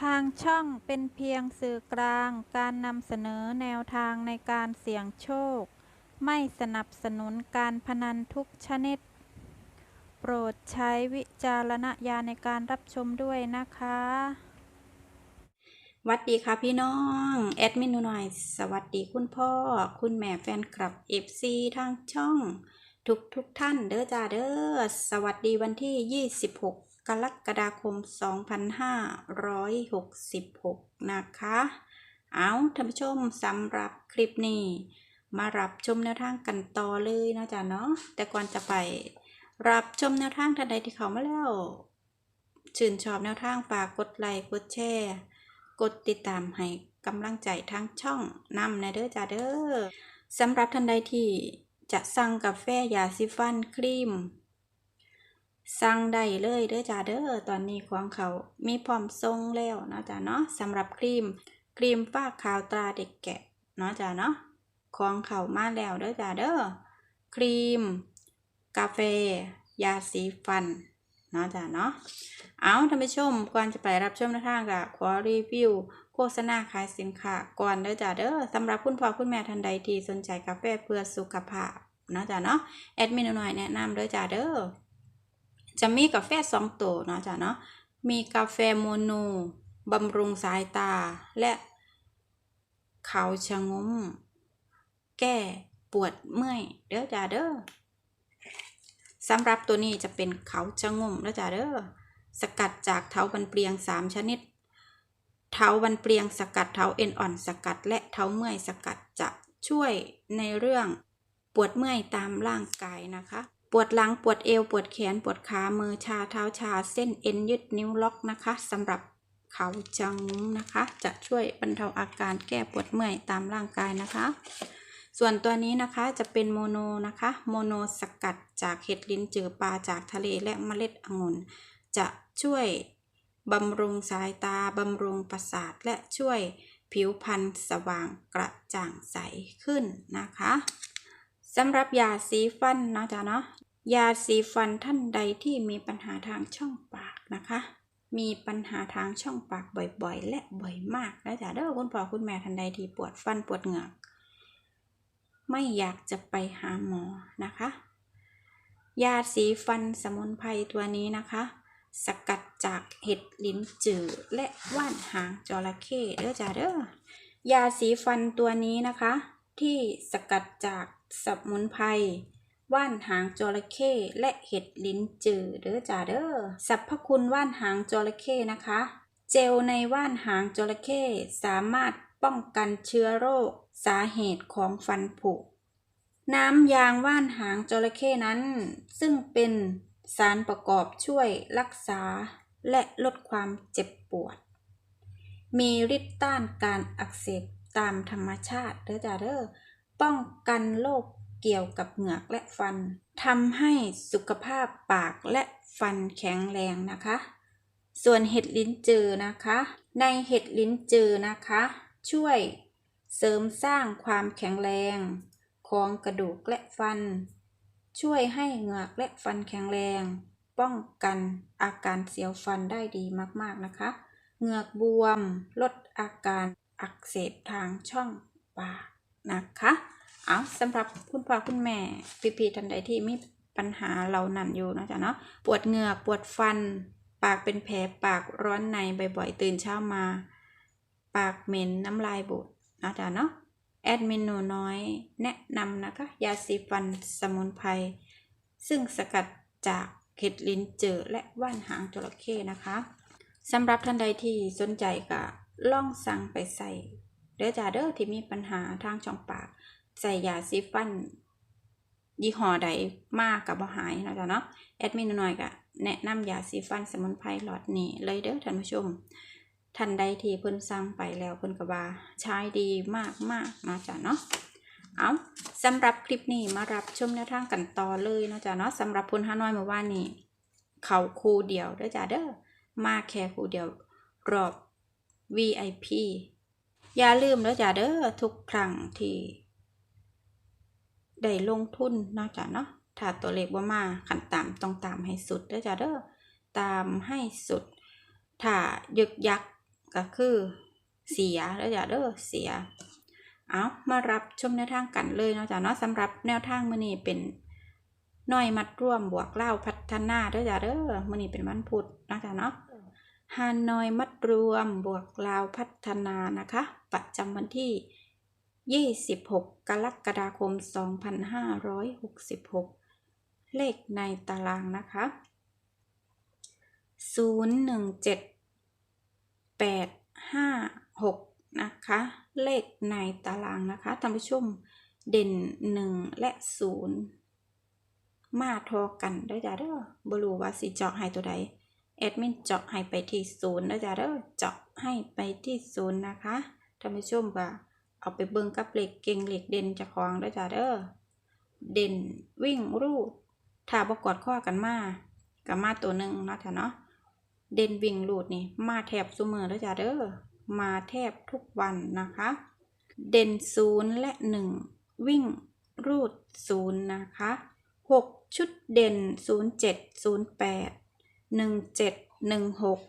ทางช่องเป็นเพียงสื่อกลางการนำเสนอแนวทางในการเสี่ยงโชค ไม่สนับสนุนการพนันทุกชนิด โปรดใช้วิจารณญาณในการรับชมด้วยนะคะหวัดดีค่ะพี่น้อง แอดมินหน่อย สวัสดีคุณพ่อ คุณแม่แฟนคลับ FC ทางช่อง ทุกทุกท่านเด้อจ้าเด้อ สวัสดีวันที่ 26 กรกฎาคม 2566 นะคะ เอาท่านผู้ชมสำหรับคลิปนี้ มารับชมแนวทางกันต่อเลยนะจ๊ะเนาะ แต่ก่อนจะไป รับชมแนวทางท่านใดที่เขามาแล้ว ชื่นชอบแนวทางฝากกดไลค์ กดแชร์ กดติดตามให้กำลังใจทางช่องนำนะเด้อจ้าเด้อสำหรับท่านใดที่จะสั่งกาแฟยาสีฟันครีม สั่งได้เลยเด้อจ้าเด้อตอนนี้ของเขามีพร้อมทรงแล้วเนาะจ้าเนาะสำหรับครีมครีมฝ้าขาวตราเด็กแกะเนาะจ้าเนาะของเขามาแล้วเด้อจ้าเด้อครีม กาแฟ ยาสีฟันเนาะจ้าเนาะเอาท่านผู้ชมก่อนจะไปรับชมนวทางก็ขอรีวิวโฆษณาขายสินค้าก่อนเด้อจ้าเด้อสำหรับคุณพ่อคุณแม่ท่านใดที่สนใจกาแฟเพื่อสุขภาพนะจ้าเนาะแอดมินหน่อยแนะนำเด้อจ้าเด้อ จะมีกาแฟสองตัวเนาะจ้าเนาะมีกาแฟโมโนบำรุงสายตาและเขาชะงม แก้ปวดเมื่อยเด้อจ้าเด้อสำหรับตัวนี้จะเป็นเขาชะงมเด้อจ้าเด้อสกัดจากเถาบันเปลียง3ชนิดเถาบันเปลียงสกัดเถาเอ็นอ่อนสกัด และเถาเมื่อยสกัดจะช่วยในเรื่องปวดเมื่อยตามร่างกายนะคะ ปวดหลังปวดเอวปวดแขนปวดขามือชาเท้าชาเส้นเอ็นยึดนิ้วล็อกนะคะสำหรับเขาจังนะคะ จะช่วยบรรเทาอาการแก้ปวดเมื่อยตามร่างกายนะคะ ส่วนตัวนี้นะคะจะเป็นโมโนนะคะโมโนสกัดจากเห็ดลิ้นจือปลาจากทะเลและเมล็ดองุ่นจะช่วยบำรุงสายตา บำรุงประสาท และช่วยผิวพรรณสว่างกระจ่างใสขึ้นนะคะสำหรับยาสีฟันนะจ๊ะเนาะ ยาสีฟันท่านใดที่มีปัญหาทางช่องปากนะคะ มีปัญหาทางช่องปากบ่อยๆ และบ่อยมากนะจ๊ะเด้อคุณพ่อคุณแม่ท่านใดที่ปวดฟันปวดเหงือก ไม่อยากจะไปหาหมอนะคะ ยาสีฟันสมุนไพรตัวนี้นะคะ สกัดจากเห็ดลิ้นจือและว่านหางจระเข้เด้อจ้าเด้อยาสีฟันตัวนี้นะคะ ที่สกัดจากสมุนไพร ว่านหางจระเข้และเห็ดลิ้นจือเด้อจ้าเด้อสรรพคุณว่านหางจระเข้นะคะ เจลในว่านหางจระเข้สามารถป้องกันเชื้อโรค สาเหตุของฟันผุ น้ำยางว่านหางจระเข้นั้น ซึ่งเป็นสารประกอบช่วยรักษาและลดความเจ็บปวด มีฤทธิ์ต้านการอักเสบตามธรรมชาติเด้อจ้าเด้อป้องกันโรค เกี่ยวกับเหงือกและฟันทำให้สุขภาพปากและฟันแข็งแรงนะคะ ส่วนเห็ดลิ้นจือนะคะ ในเห็ดลิ้นจือนะคะ ช่วยเสริมสร้างความแข็งแรงของกระดูกและฟัน ช่วยให้เหงือกและฟันแข็งแรง ป้องกันอาการเสียวฟันได้ดีมากๆนะคะ เหงือกบวมลดอาการอักเสบทางช่องปากนะคะ เอาสำหรับคุณพ่อคุณแม่พี่ๆท่านใดที่มีปัญหาเหล่านั้นอยู่นะจ๊ะเนาะปวดเหงือกปวดฟัน ปากเป็นแผลปากร้อนในบ่อยๆตื่นเช้ามา ปากเหม็นน้ำลายบูดนะจ๊ะเนาะแอดเมนูน้อยแนะนำนะคะ ยาสีฟันสมุนไพรซึ่งสกัดจากเห็ดลิ้นเจอและว่านหางจระเข้นะคะสำหรับท่านใดที่สนใจก็ล่องสั่งไปใส่เด้อจ้าเด้อที่มีปัญหาทางช่องปาก ใส่ยาสีฟันยี่ห้อใดมากกับบ่หายนะจ๊ะเนาะแอดมินหนูน้อยก็แนะนำยาสีฟันสมุนไพรหลอดนี้เลยเด้อท่านผู้ชมท่านใดที่เพิ่นสั่งไปแล้วเพิ่นก็ว่าใช้ดีมากมากนะจ๊ะเนาะเอาสำหรับคลิปนี้มารับชมแนวทางกันต่อเลยนะจ๊ะเนาะสำหรับพลฮานอยเมื่อวานนี้เขาคูเดียวเด้อจ้าเด้อมาแค่คูเดียวรอบ VIP อย่าลืมเด้อจ้าเด้อทุกครั้งที่ ได้ลงทุนเนาะจ้ะเนาะถ้าตัวเลขว่ามาขันตามต้องตามให้สุดเด้อจ้าเด้อตามให้สุด ถ้ายึกยักก็คือเสียเด้อจ้ะเด้อเสีย เอามารับชมแนวทางกันเลยเนาะจ้ะเนาะสำหรับแนวทางมื้อนี้เป็นน้อยมัดร่วมบวกเล่าพัฒนาเด้อจ้ะเด้อมื้อนี้เป็นวันพุธเนาะจ้ะเนาะฮานอยมัดรวมบวกลาวพัฒนานะคะ ประจำวันที่ 26 กรกฎาคม 2566 เลขในตารางนะคะ 017 856 นะคะ เลขในตารางนะคะท่านผู้ชมเด่น 1 และ 0 มาทอกันได้จ้าเด้อบรูว่าสิเจาะให้ตัวใดแอดมินเจาะให้ไปที่ศูนย์นะจ๊ะเด้อเจาะให้ไปที่ศูนย์นะคะท่านผู้ชมก็ เอาไปเบิ่งกับเหล็กเก่งเหล็กเด่นจะคลองนะจ๊ะเด้อเด่นวิ่งรูดถ้าประกอดข้อกันมากับมาตัวหนึ่งเนาะจ้ะเนาะเด่นวิ่งรูดนี่มาแทบซุมือนะจ๊ะเด้อมาแทบทุกวันนะคะ เด่นศูนย์และหนึ่งวิ่งรูดศูนย์นะคะหกชุดเด่นศูนย์เจ็ดศูนย์แปดหนึ่งเจ็ดหนึ่งหก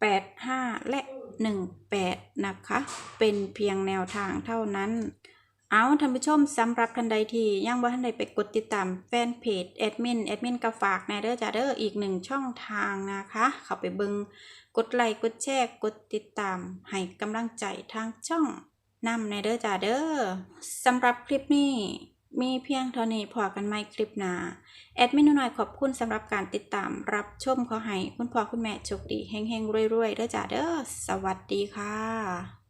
แปดห้าและ หนึ่งแปดนะคะ เป็นเพียงแนวทางเท่านั้น เอาท่านผู้ชมสำหรับท่านใดที่ยังบ่ทันใดไปกดติดตามแฟนเพจแอดมินแอดมินก็ฝากแนเด้อจ้าเด้ออีกหนึ่งช่องทางนะคะ เข้าไปเบิงกดไลค์กดแชร์กดติดตาม ให้กำลังใจทางช่องนำในเด้อจ้าเด้อสำหรับคลิปนี้ มีเพียงเท่านี้พอกันไหมคลิปหนาแอดมินน้อยขอบคุณสำหรับการติดตามรับชมขอให้คุณพ่อคุณแม่โชคดีเฮงๆรวยๆเด้อจ้าเด้อสวัสดีค่ะ